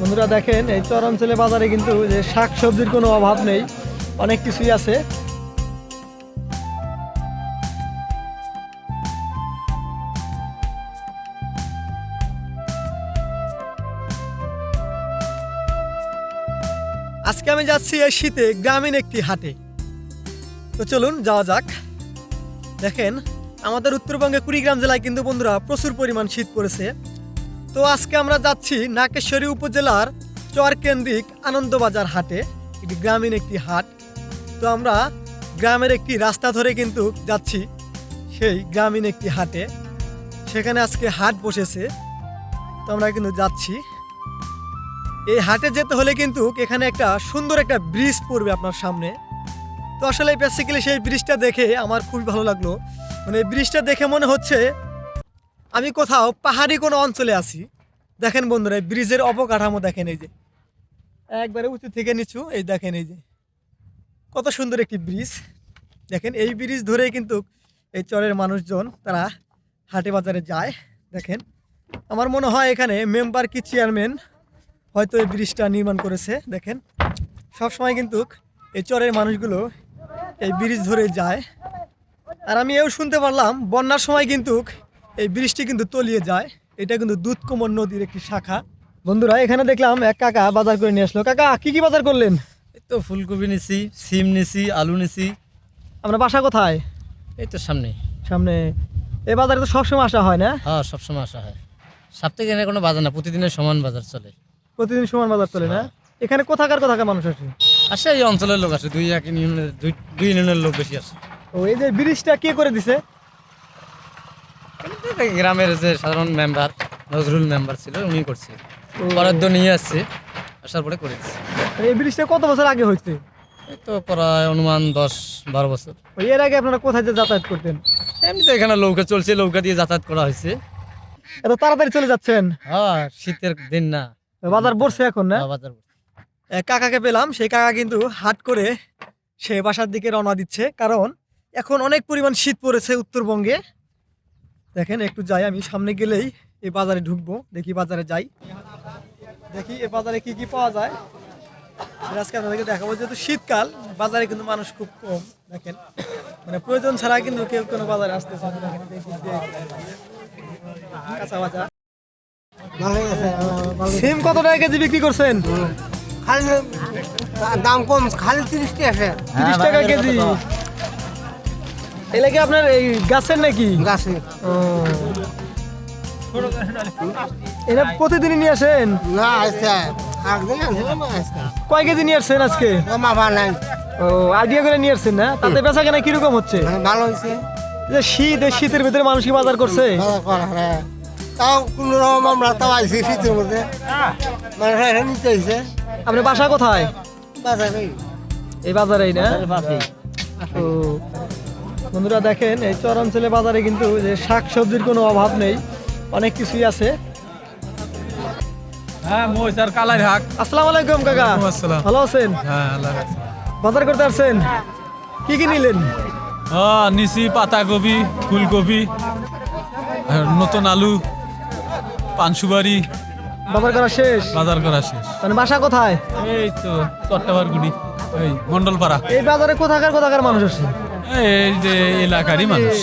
বন্ধুরা দেখেন, এই চরাঞ্চলে বাজারে কিন্তু যে শাক সবজির কোনো অভাব নেই, অনেক কিছুই আছে। আজকে আমি যাচ্ছি এই শীতে গ্রামীণ একটি হাটে। তো চলুন, যাওয়া যাক। দেখেন, আমাদের উত্তরবঙ্গে কুড়িগ্রাম জেলায় কিন্তু বন্ধুরা প্রচুর পরিমাণ শীত পড়েছে। তো আজকে আমরা যাচ্ছি নাকেশ্বরী উপজেলার চরকেন্দ্রিক আনন্দবাজার হাটে। এটি গ্রামীণ একটি হাট। তো আমরা গ্রামের একটি রাস্তা ধরে কিন্তু যাচ্ছি সেই গ্রামীণ একটি হাটে। সেখানে আজকে হাট বসেছে। তো আমরা কিন্তু যাচ্ছি। এই হাটে যেতে হলে কিন্তু এখানে একটা সুন্দর একটা ব্রিজ পড়বে আপনার সামনে। তো আসলে বেসিক্যালি সেই ব্রিজটা দেখে আমার খুবই ভালো লাগল। মানে এই ব্রিজটা দেখে মনে হচ্ছে আমি কোথাও পাহাড়ি কোনো অঞ্চলে আছি। দেখেন বন্ধুরা ব্রিজের অবকাঠামো দেখেন এই যে। একবারে উঁচু থেকে নিচু, এই দেখেন এই যে। কত সুন্দর একটি ব্রিজ। দেখেন, এই ব্রিজ ধরেই কিন্তু এই চরের মানুষজন তারা হাটে বাজারে যায়। দেখেন, আমার মনে হয় এখানে মেম্বার কি চেয়ারম্যান হয়তো এই ব্রিজটা নির্মাণ করেছে। দেখেন সব সময় কিন্তু এই চরের মানুষগুলো এই ব্রিজ ধরে যায়। আর আমি এও শুনতে পারলাম, বন্যার সময় কিন্তু এই বৃষ্টি কিন্তু তলিয়ে যায়। এটা কিন্তু দুধকুমর নদীর একটি শাখা। বন্ধুরা এখানে দেখলাম এক কাকা বাজার করে নিয়ে আসলো। কাকা কি কি বাজার করলেন? এই তো ফুলকপি নিছি সিম নিছি আলু নিছি। আমরা বাসা কোথায়? এই তো সামনে। সামনে। এই বাজারে তো সবসময় আসা হয় না? হ্যাঁ সবসময় আসা হয়। সপ্তাহে এনে কোনো বাজার না প্রতিদিনের সমান বাজার চলে। প্রতিদিন সমান বাজার চলে না? এখানে কোথাকার কোথাকার মানুষ আসে? আসে এই অঞ্চলের লোক আসে। দুই এক ইউনিয়নের দুই দুই ইউনিয়নের লোক বেশি আসে। ও এই যে ব্রিজটা কে করে দিছে? গ্রামের যে সাধারণ মেম্বার নজরুল মেম্বার ছিল উনি করছে। বরাদ্দ নিয়ে আসছে আসার পরে করে দিচ্ছে এই ব্রিজটা কত বছর আগে হয়েছে? এই তো প্রায় অনুমান দশ বারো বছর। এর আগে আপনারা কোথায় যে যাতায়াত করতেন? এমনি তো এখানে নৌকা চলছে নৌকা দিয়ে যাতায়াত করা হয়েছে। এত তাড়াতাড়ি চলে যাচ্ছেন? হ্যাঁ শীতের দিন না। বাজার বসছে এখন না? হ্যাঁ, বাজার কাকাকে পেলাম সেই কাকা কিন্তু হাট করে সে বাসার দিকে রওনা দিচ্ছে কারণ এখন অনেক পরিমাণ শীত পড়েছে উত্তরবঙ্গে। দেখেন একটু যাই আমি সামনে গেলেই এই বাজারে ঢুকবো দেখি বাজারে যাই। দেখি এ বাজারে কি কি পাওয়া যায়। আজকে আপনাদেরকে দেখাবো যেহেতু শীতকাল বাজারে কিন্তু মানুষ খুব কম দেখেন। মানে প্রয়োজন ছাড়া কিন্তু কেউ কোনো বাজারে। দেখেন কাঁচা বাজার। সিম কত টাকা কেজি বিক্রি করছেন? খালি দাম কম খালি তিরিশ টাকা। তিরিশ টাকা কেজি। এলে কি আপনার এই গাছের নাকি। এটা প্রতিদিনই নিয়ে আসেন? না কয় কেজি নিয়ে আসছেন আজকে? মাফা নাই। ও আইডিয়া করে নিয়ে আসছেন না? তাতে বেচা কেনা কীরকম হচ্ছে? হ্যাঁ, ভালো হয়েছে। যে শীত এই শীতের ভিতরে মানুষ কি বাজার করছে? হ্যাঁ। তাও কোনো রকম আমরা তাও আইছি শীতের মধ্যে। মানে এটা নিতে হয়েছে আপনার বাসা কোথায়? বাজারে এই বাজারেই না? ও। বন্ধুরা দেখেন এই চরাঞ্চলে বাজারে কিন্তু যে শাক সবজির কোনো অভাব নেই। অনেক কিছুই আছে। হ্যাঁ মহিষার কালাই হাক। আসসালামু আলাইকুম কাকা। আসসালাম। ভালো আছেন? হ্যাঁ আল্লাহ বাজার করতে আসছেন? কি কি নিলেন? পাতাকপি ফুলকপি আর নতুন আলু বাজার করা শেষ? বাজার করা শেষ। মানে বাসা কোথায়? এই তো চট্টাবারগুড়ি এই মন্ডলপাড়া। এই বাজারে কোথাকার কোথাকার মানুষ আসে? এই যে এলাকারই মানুষ।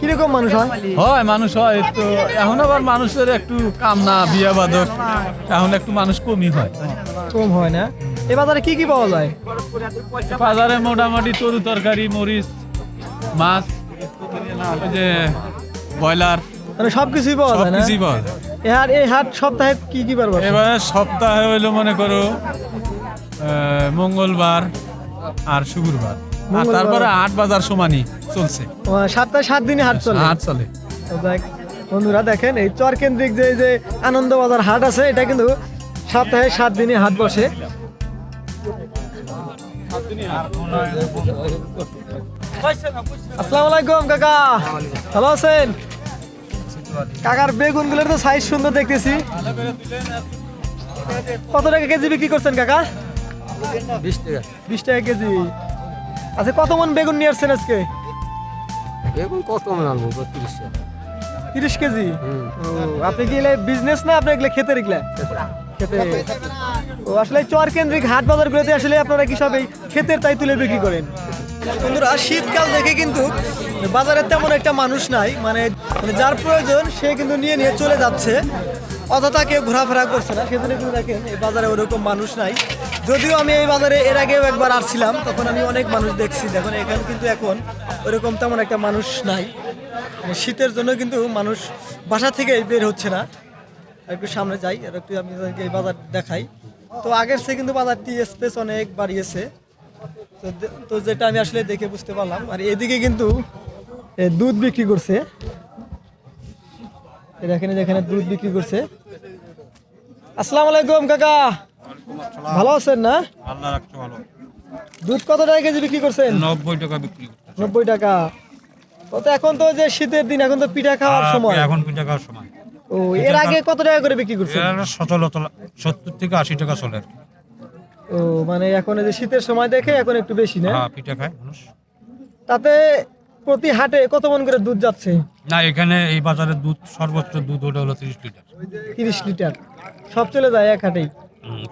কীরকম মানুষ হয়? হয় মানুষ হয় তো এখন আবার মানুষের একটু কাম না বিয়া বাদক। এখন একটু মানুষ কমই হয়। কম হয় না? এই বাজারে কি কি পাওয়া যায়? বাজারে মোটামুটি তরু তরকারি মরিচ মাছ যে ব্রয়লার। মানে সব কিছুই পাওয়া যায় না? কিছুই পাওয়া যায়। এই হাট এই হাট সপ্তাহে কি কি বার? এবারে সপ্তাহে হইল মনে করো মঙ্গলবার আর শুক্রবার। আর তারপরে আট বাজার সমানই চলছে। সপ্তাহে সাত দিনই হাট চলে। হাট চলে। বন্ধুরা দেখেন এই চর কেন্দ্রিক যে যে আনন্দ বাজার হাট আছে এটা কিন্তু সপ্তাহে সাত দিনই হাট বসে। আসসালামু আলাইকুম কাকা। ভালো আছেন? কাকার বেগুনগুলোর তো সাইজ সুন্দর দেখতেছি। কত টাকা কেজি বিক্রি করছেন কাকা? বিশ টাকা। বিশ টাকা কেজি। আচ্ছা কত মন বেগুন নিয়ে আসছেন আজকে? বেগুন কত মনে আনব তিরিশ তিরিশ কেজি? ও, আপনি কি বিজনেস না আপনি এগুলো খেতে এগুলা? খেতে ও আসলে চর কেন্দ্রিক হাট বাজারগুলোতে আসলে আপনারা কি সব এই ক্ষেতের তাই তুলে বিক্রি করেন? বন্ধুরা শীতকাল দেখে কিন্তু বাজারে তেমন একটা মানুষ নাই। মানে মানে যার প্রয়োজন সে কিন্তু নিয়ে নিয়ে চলে যাচ্ছে। অযথা কেউ ঘোরাফেরা করছে না। সেজন্য কিন্তু দেখেন এই বাজারে ওরকম মানুষ নাই। যদিও আমি এই বাজারে এর আগেও একবার আসছিলাম, তখন আমি অনেক মানুষ দেখছি। দেখুন, এখানে কিন্তু এখন ওরকম তেমন একটা মানুষ নাই। মানে শীতের জন্য কিন্তু মানুষ বাসা থেকে বের হচ্ছে না। একটু সামনে যাই, আর একটু আমি এই বাজার দেখাই। তো আগের চেয়ে কিন্তু বাজারটি স্পেস অনেক বাড়িয়েছে। তো যেটা আমি আসলে দেখে বুঝতে পারলাম। আর এদিকে কিন্তু দুধ বিক্রি করছে। এই দেখেন যেখানে দুধ বিক্রি করছে। আসসালামু আলাইকুম, কাকা। ভালো আছেন না? আল্লাহ রাখছে ভালো। দুধ কত টাকা কেজি বিক্রি করছেন? নব্বই টাকা বিক্রি করতে নব্বই টাকা। তো এখন তো যে শীতের দিন এখন তো পিঠা খাওয়ার সময়। এখন পিঠা খাওয়ার সময়। ও এর আগে কত টাকা করে বিক্রি করছেন? এর সচলতা সত্তর থেকে আশি টাকা চলে আর। ও মানে এখন যে শীতের সময় দেখে এখন একটু বেশি না? হ্যাঁ পিঠা খায় মানুষ। তাতে প্রতি হাটে কত মন করে দুধ যাচ্ছে? না এখানে এই বাজারে দুধ সর্বোচ্চ দুধ ওটা হলো তিরিশ লিটার। তিরিশ লিটার। সব চলে যায় এক হাটেই।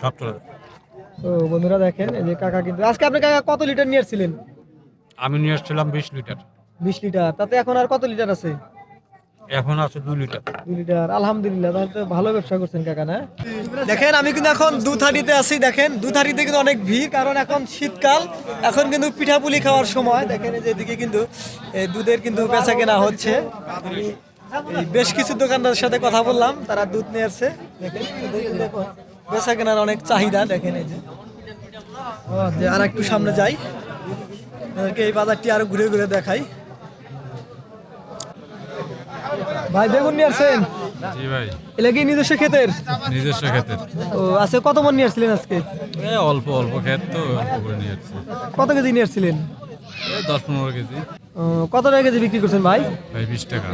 সব চলে ও বন্ধুরা দেখেন এই যে কাকা কিন্তু আজকে আপনি কাকা কত লিটার নিয়ে এসেছিলেন? আমি নিয়ে এসেছিলাম বিশ লিটার। বিশ লিটার। তাতে এখন আর কত লিটার আছে? এখন আছে দুই লিটার। দুই লিটার আলহামদুলিল্লাহ। তাহলে তো ভালো ব্যবসা করছেন কাকা না? দেখেন আমি কিন্তু এখন দুধারিতে আছি দেখেন। দুধারিতে কিন্তু অনেক ভিড় কারণ এখন শীতকাল। এখন কিন্তু পিঠাপুলি খাওয়ার সময়। দেখেন এই যে এদিকে কিন্তু দুধের কিন্তু বেচা কেনা হচ্ছে বেশ কিছু দোকানদারের সাথে কথা বললাম তারা দুধ নিয়ে আসছে। দেখেন বেচা কেনার অনেক চাহিদা দেখেন এই যে। আর একটু সামনে যাই। আপনাদেরকে এই বাজারটি আরও ঘুরে ঘুরে দেখাই। ভাই বেগুন নিয়ে আসছেন? জি ভাই। এটা কি নিজস্ব ক্ষেতের? নিজস্ব ক্ষেতের। ও আজকে কত মন নিয়ে আসছিলেন আজকে? অল্প অল্প ক্ষেত তো অল্প করে নিয়ে আসছি। কত কেজি নিয়ে আসছিলেন? দশ পনেরো কেজি। কত টাকা কেজি বিক্রি করছেন ভাই? ভাই বিশ টাকা।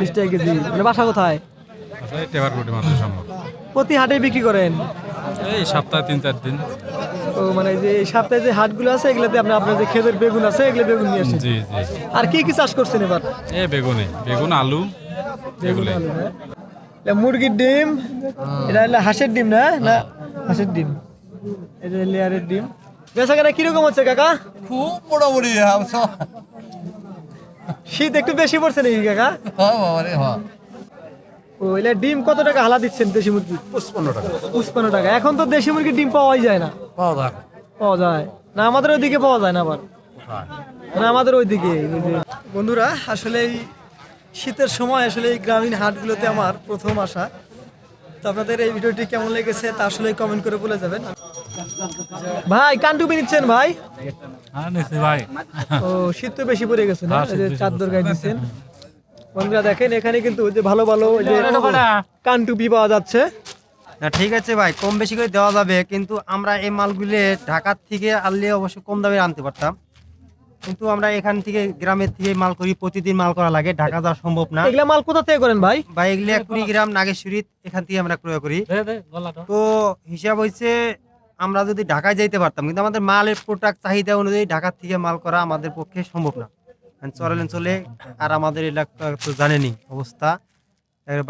বিশ টাকা কেজি। মানে বাসা কোথায়? আসলে টেবার কোটি মাত্র সম্ভব। প্রতি হাটে বিক্রি করেন? এই সপ্তাহে তিন চার দিন। ও মানে যে এই সপ্তাহে যে হাটগুলো আছে এগুলোতে আপনি আপনার যে ক্ষেতের বেগুন আছে এগুলো বেগুন নিয়ে আসেন? জি জি। আর কি কি চাষ করছেন এবার? এ বেগুনে বেগুন আলু বেগুন আলু না? মুরগির ডিম এটা হলো হাঁসের ডিম না? না হাঁসের ডিম। এটা লেয়ারের ডিম। বেচা কেনা কীরকম হচ্ছে কাকা? খুব মোটামুটি শীত একটু বেশি পড়ছে নাকি কাকা? ও ডিম কত টাকা হালা দিচ্ছেন দেশি মুরগি? পঁচপান্ন টাকা। পঁচপান্ন টাকা। এখন তো দেশি মুরগির ডিম পাওয়াই যায় না। পাওয়া যায়। পাওয়া যায়। না আমাদের ওইদিকে পাওয়া যায় না আবার। না আমাদের ওইদিকে বন্ধুরা আসলে এই শীতের সময় আসলে এই গ্রামীণ হাটগুলোতে আমার প্রথম আসা তো আপনাদের এই ভিডিওটি কেমন লেগেছে তা আসলে কমেন্ট করে বলে যাবেন। ভাই কান্টুপি নিচ্ছেন ভাই? হ্যাঁ ভাই। ও শীত তো বেশি পড়ে গেছে না? এই যে চাদর গায়ে দিচ্ছেন বন্ধুরা দেখেন এখানে কিন্তু যে ভালো ভালো ওই যে কানটুপি পাওয়া যাচ্ছে। না ঠিক আছে ভাই কম বেশি করে দেওয়া যাবে কিন্তু আমরা এই মালগুলি ঢাকার থেকে আনলে অবশ্য কম দামে আনতে পারতাম। কিন্তু আমরা এখান থেকে গ্রামের থেকে মাল করি প্রতিদিন মাল করা লাগে ঢাকা যাওয়া সম্ভব না। এগুলা মাল কোথা থেকে করেন ভাই? বা এগুলি কুড়িগ্রাম নাগেশ্বরী এখান থেকে আমরা ক্রয় করি। তো হিসাব হয়েছে আমরা যদি ঢাকায় যাইতে পারতাম কিন্তু আমাদের মালের প্রোডাক্ট চাহিদা অনুযায়ী ঢাকার থেকে মাল করা আমাদের পক্ষে সম্ভব না। কারণ চরালেন চলে আর আমাদের এলাকা তো জানেনি অবস্থা।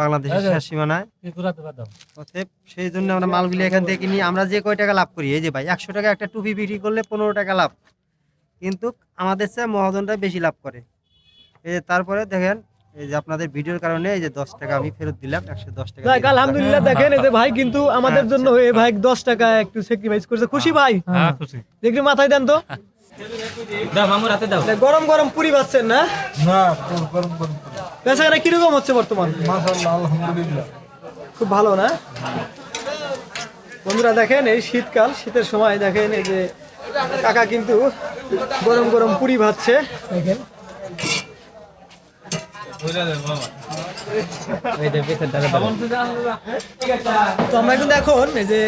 বাংলাদেশের শেষ সীমানায়। অতএব সেই জন্য আমরা মালগুলি এখান থেকে কিনি। আমরা যে কয় টাকা লাভ করি এই যে ভাই একশো টাকা একটা টুপি বিক্রি করলে পনেরো টাকা লাভ। কিন্তু আমাদের চেয়ে মহাজনটা বেশি লাভ করে। এই যে তারপরে দেখেন এই যে আপনাদের ভিডিওর কারণে এই যে দশ টাকা আমি ফেরত দিলাম একশো দশ টাকা আলহামদুলিল্লাহ দেখেন এই যে ভাই কিন্তু আমাদের জন্য হয়ে ভাই দশ টাকা একটু স্যাক্রিফাইস করছে। খুশি ভাই? হ্যাঁ খুশি। একটু মাথায় দেন তো? এই গরম গরম পুরি পাচ্ছেন না? না গরম গরম কীরকম হচ্ছে বর্তমান? মাশাআল্লাহ আলহামদুলিল্লাহ। খুব ভালো না? বন্ধুরা দেখেন এই শীতকাল শীতের সময় দেখেন এই যে কাকা কিন্তু গরম গরম পুরি ভাজছে। দেখেন। তো আমরা কিন্তু এখন এই যে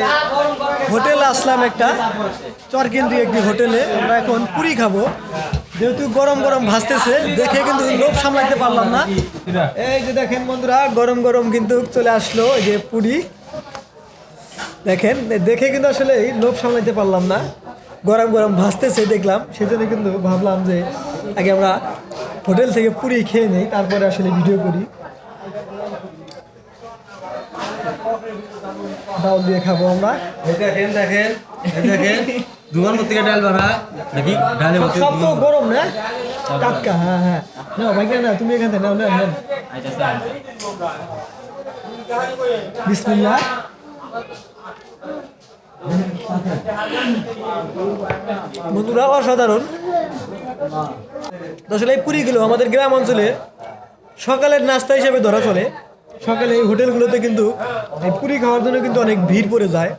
হোটেল আসলাম একটা চরকেন্দ্রি একটি হোটেলে। আমরা এখন পুরি খাব। যেহেতু গরম গরম ভাসতেছে দেখে কিন্তু লোভ সামলাতে পারলাম না। এই যে দেখেন বন্ধুরা গরম গরম কিন্তু চলে আসলো এই যে পুরি। দেখেন দেখে কিন্তু আসলে লোভ সামলাতে পারলাম না। গরম গরম ভাসতেছে দেখলাম। সেজন্য কিন্তু ভাবলাম যে আগে আমরা হোটেল থেকে পুরি খেয়ে নেই তারপরে আসলে ভিডিও করি। ডাউল দিয়ে খাব আমরা। দেখেন দেখেন দেখেন। দুয়ার মধ্যে ডাল বাড়া নাকি? মধ্যে সব তো গরম না? টাটকা হ্যাঁ হ্যাঁ। না ভাই না তুমি এখান থেকে নাও না নেন বিসমিল্লাহ। বন্ধুরা, অসাধারণ। আসলে এই পুরীগুলো আমাদের গ্রাম অঞ্চলে সকালের নাস্তা হিসেবে ধরা চলে। সকালে এই হোটেলগুলোতে কিন্তু এই পুরি খাওয়ার জন্য কিন্তু অনেক ভিড় পড়ে যায়।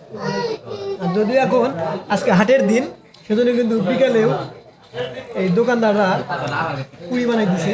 আর যদিও এখন আজকে হাটের দিন, সেজন্য কিন্তু বিকালেও এই দোকানদাররা পুরি বানাই দিছে।